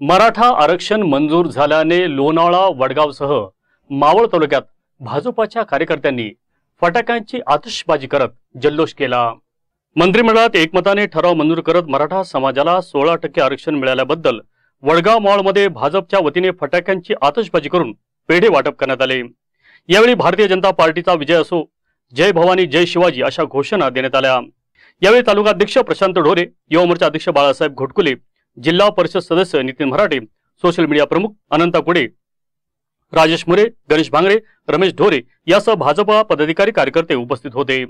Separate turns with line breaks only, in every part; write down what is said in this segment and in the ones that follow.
मराठा आरक्षण मंजूर झाल्याने लोणावळा वडगावसह मावळ तालुक्यात भाजपाच्या कार्यकर्त्यांनी फटाक्यांची आतिषबाजी करत जल्लोष केला. मंत्रिमंडळात एकमताने ठराव मंजूर करत मराठा समाजाला सोळा टक्के आरक्षण मिळाल्याबद्दल वडगाव मॉलमध्ये भाजपच्या वतीने फटाक्यांची आतषबाजी करून पेढे वाटप करण्यात आले. यावेळी भारतीय जनता पार्टीचा विजय असो जय भवानी जय शिवाजी अशा घोषणा देण्यात आल्या. यावेळी तालुका अध्यक्ष प्रशांत ढोरे युवा मोर्चा अध्यक्ष बाळासाहेब घोटकुले जिल्हा परिषद सदस्य नितीन मराठे सोशल मीडिया प्रमुख अनंता कुडे राजेश मुरे गणेश भांगरे रमेश ढोरे यासह भाजपा पदाधिकारी कार्यकर्ते उपस्थित होते.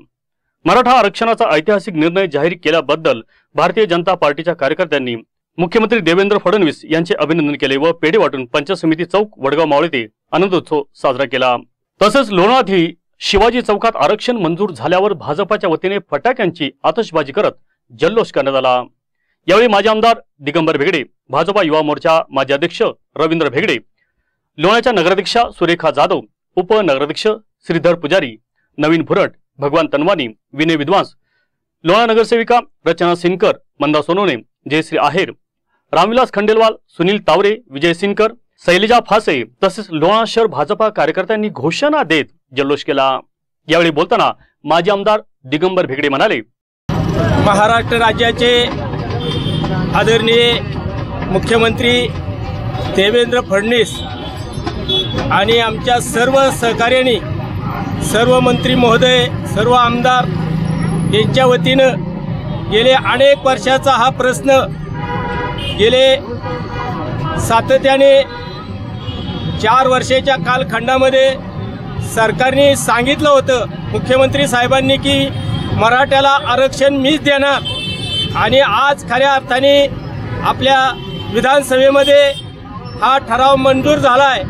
मराठा आरक्षणाचा ऐतिहासिक निर्णय जाहीर केल्याबद्दल भारतीय जनता पार्टीच्या कार्यकर्त्यांनी मुख्यमंत्री देवेंद्र फडणवीस यांचे अभिनंदन केले व पेढे वाटून पंचायत समिती चौक वडगाव मावळ येथे आनंदोत्सव साजरा केला. तसेच लोणाधी शिवाजी चौकात आरक्षण मंजूर झाल्यावर भाजपाच्या वतीने फटाक्यांची आतषबाजी करत जल्लोष करण्यात आला. यावेळी माजी आमदार दिगंबर भेगडे भाजपा युवा मोर्चा माजी अध्यक्ष रवींद्र भेगडे लोण्याच्या नगराध्यक्षा सुरेखा जाधव उपनगराध्यक्ष श्रीधर पुजारी नवीन भुरट भगवान तनवानी विनय विद्वांस लोणा नगरसेविका रचना सिनकर मंदा सोनोने जयश्री आहेर रामविलास खंडेलवाल सुनील तावरे विजय सिनकर शैलजा फासे तसेच लोणा शहर भाजपा कार्यकर्त्यांनी घोषणा देत जल्लोष केला. यावेळी बोलताना माजी आमदार दिगंबर भेगडे म्हणाले
महाराष्ट्र राज्याचे आदरणीय मुख्यमंत्री देवेंद्र फडणवीस आणि आमच्या सर्व सहकार्याने सर्व मंत्री महोदय सर्व आमदार यांच्या वतीनं गेले अनेक वर्षाचा हा प्रश्न गेले सातत्याने चार वर्षाच्या कालखंडामध्ये सरकारने सांगितलं होतं मुख्यमंत्री साहेबांनी की मराठ्याला आरक्षण मीच देणार. आणि आज खऱ्या अर्थाने आपल्या विधानसभेमध्ये हा ठराव मंजूर झाला आहे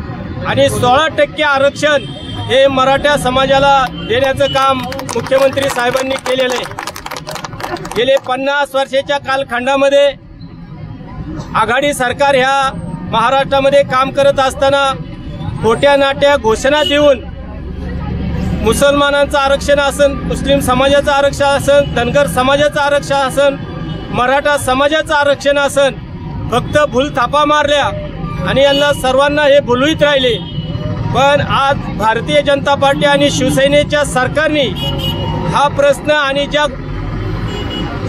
आणि सोळा टक्के आरक्षण हे मराठा समाजाला देण्याचं काम मुख्यमंत्री साहेबांनी केलेलं आहे. गेले पन्नास वर्षाच्या कालखंडामध्ये आघाडी सरकार ह्या महाराष्ट्रामध्ये काम करत असताना खोट्या नाट्या घोषणा देऊन मुसलमानांचं आरक्षण असन मुस्लिम समाजाचं आरक्षण असन धनगर समाजाचं आरक्षण असन मराठा समाजाचं आरक्षण असन फक्त भूल थापा मारल्या आणि यांना सर्वांना हे भुलवीत राहिले. पण आज भारतीय जनता पार्टी आणि शिवसेनेच्या सरकारने हा प्रश्न आणि ज्या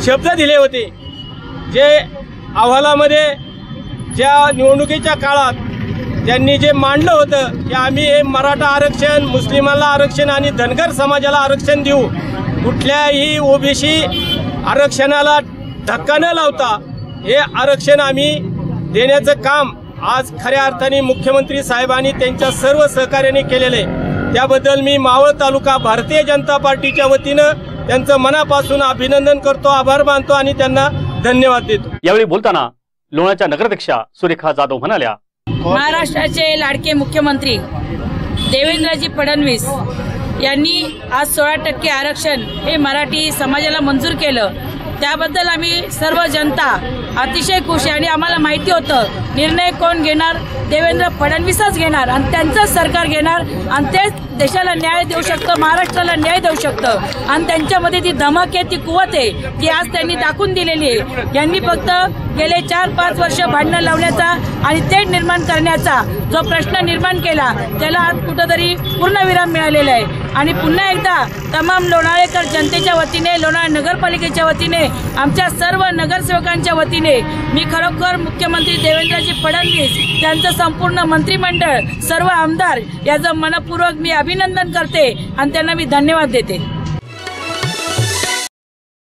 शब्द दिले होते जे अहवालामध्ये ज्या निवडणुकीच्या काळात त्यांनी जे मांडलं होतं की आम्ही हे मराठा आरक्षण मुस्लिमाला आरक्षण आणि धनगर समाजाला आरक्षण देऊ कुठल्याही ओबीसी आरक्षणाला धक्का न लावता हे आरक्षण आम्ही देण्याचं काम आज खऱ्या अर्थाने मुख्यमंत्री साहेबांनी त्यांच्या सर्व सहकार्याने केलेलं आहे. त्याबद्दल मी मावळ तालुका भारतीय जनता पार्टीच्या वतीनं त्यांचं मनापासून अभिनंदन करतो आभार मानतो आणि त्यांना धन्यवाद देतो.
यावेळी बोलताना लोणाच्या नगराध्यक्षा सुरेखा जाधव म्हणाल्या
महाराष्ट्राचे लाडके मुख्यमंत्री देवेंद्रजी फडणवीस यांनी आज सोळा टक्के आरक्षण हे मराठी समाजाला मंजूर केलं. त्याबद्दल आम्ही सर्व जनता अतिशय खुश आहे आणि आम्हाला माहिती होतं निर्णय कोण घेणार? देवेंद्र फडणवीसच घेणार आणि त्यांचंच सरकार घेणार आणि तेच देशाला न्याय देऊ शकतं महाराष्ट्राला न्याय देऊ शकतं. आणि त्यांच्यामध्ये ती धमक आहे ती कुवत आहे ती आज त्यांनी दाखवून दिलेली आहे. यांनी फक्त गेले चार पाच वर्ष भांडणं लावण्याचा आणि ते निर्माण करण्याचा जो प्रश्न निर्माण केला त्याला आज कुठंतरी पूर्णविराम मिळालेला आहे. आणि पुन्हा एकदा तमाम लोणाळेकर जनतेच्या वतीने लोणाळे नगरपालिकेच्या वतीने आमच्या सर्व नगरसेवकांच्या वतीने मी खरोखर मुख्यमंत्री देवेंद्रजी फडणवीस त्यांचं संपूर्ण मंत्रिमंडळ सर्व आमदार याचं मनपूर्वक मी अभिनंदन करते आणि त्यांना मी धन्यवाद देते.